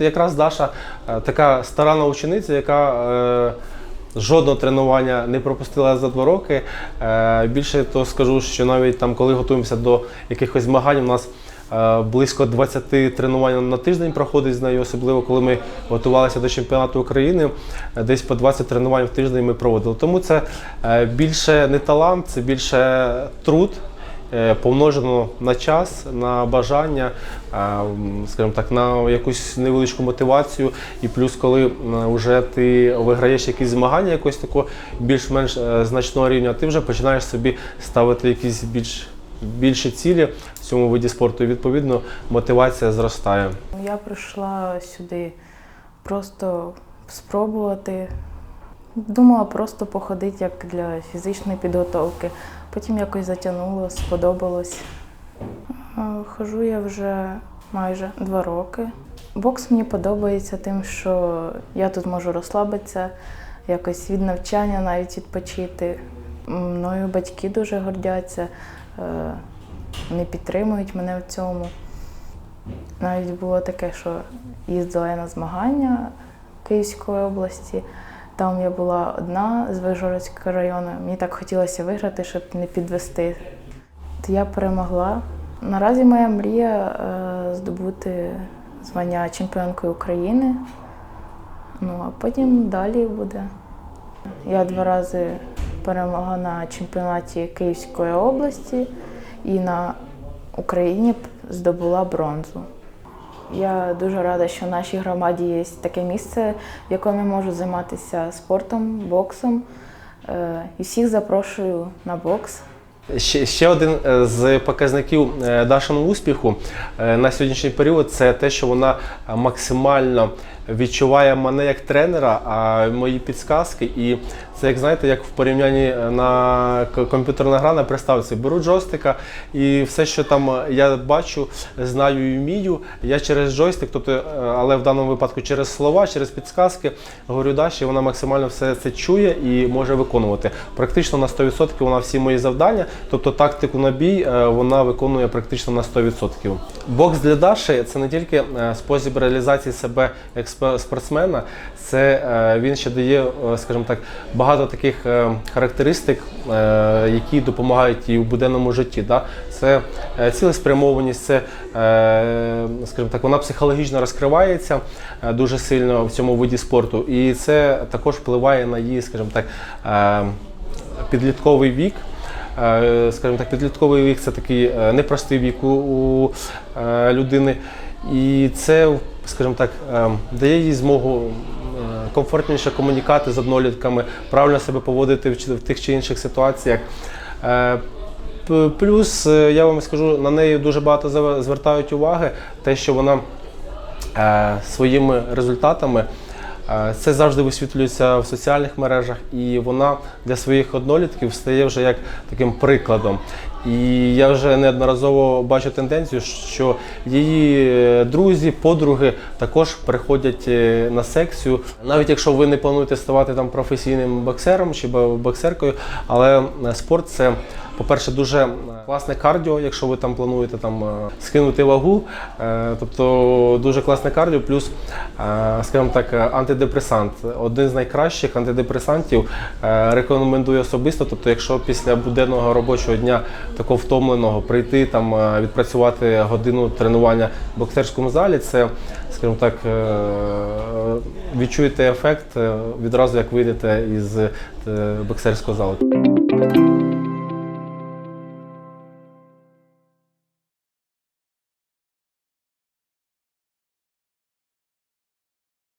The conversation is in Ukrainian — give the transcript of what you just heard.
Якраз Даша е, така старана учениця, яка е, жодного тренування не пропустила за два роки. Е, більше то скажу, що навіть там, коли готуємося до якихось змагань, у нас близько 20 тренувань на тиждень проходить з нею, особливо коли ми готувалися до чемпіонату України. Десь по 20 тренувань в тиждень ми проводили. Тому це більше не талант, це більше труд. Е, Помножено на час, на бажання, е, скажімо так, на якусь невеличку мотивацію. І плюс, коли вже ти виграєш якісь змагання якось такого більш-менш е, значного рівня, ти вже починаєш собі ставити якісь більш більші цілі в цьому виді спорту. І відповідно мотивація зростає. Я прийшла сюди просто спробувати. Думала просто походити як для фізичної підготовки. Потім якось затягнуло, сподобалось. Е, Хожу я вже майже два роки. Бокс мені подобається тим, що я тут можу розслабитися, якось від навчання навіть відпочити. Мною батьки дуже гордяться, е, вони підтримують мене в цьому. Навіть було таке, що їздила я на змагання Київської області. Там я була одна з Вижгородського району. Мені так хотілося виграти, щоб не підвести. То я перемогла. Наразі моя мрія е, здобути звання чемпіонкою України. Ну а потім далі буде. Я два рази перемогла на чемпіонаті Київської області і на Україні здобула бронзу. Я дуже рада, що в нашій громаді є таке місце, в якому я можу займатися спортом, боксом. Е, І всіх запрошую на бокс. Ще, ще один е, з показників е, Дашиного успіху на сьогоднішній період це те, що вона максимально відчуває мене як тренера, а мої підсказки. І це, як знаєте, як в порівнянні е, на комп'ютерна гра на приставці. Беру джойстика і все, що там е, я бачу, знаю і вмію. Я через джойстик, тобто, е, але в даному випадку через слова, через підсказки, говорю Даші, вона максимально все це чує і може виконувати. Практично на 100% вона всі мої завдання, тобто тактику на бій вона виконує практично на 100%. Бокс для Даші це не тільки спосіб реалізації себе як спортсмена, це він ще дає, скажімо так, багато таких е, характеристик, е, які допомагають їй у буденному житті. Да? Це е, цілеспрямованість, це, скажімо так, вона психологічно розкривається дуже сильно в цьому виді спорту, і це також впливає на її, скажімо так, підлітковий вік. Скажімо так, підлітковий вік це такий непростий вік у, людини. І це, скажімо так, дає їй змогу комфортніше комунікати з однолітками, правильно себе поводити в тих чи інших ситуаціях. Е, Плюс е, я вам скажу, на неї дуже багато звертають уваги, те, що вона е, своїми результатами. Це завжди висвітлюється в соціальних мережах, і вона для своїх однолітків стає вже як таким прикладом. І я вже неодноразово бачу тенденцію, що її е, друзі, подруги також приходять е, на секцію. Навіть якщо ви не плануєте ставати там професійним боксером чи боксеркою, але е, спорт це, по-перше, дуже класне кардіо, якщо ви там плануєте там скинути вагу, тобто дуже класне кардіо, плюс, скажімо так, антидепресант. Один з найкращих антидепресантів рекомендую особисто. Тобто, якщо після буденного робочого дня такого втомленого прийти там е, відпрацювати годину тренування в боксерському залі, це, скажімо так, е, відчуєте ефект е, відразу, як вийдете із боксерського залу.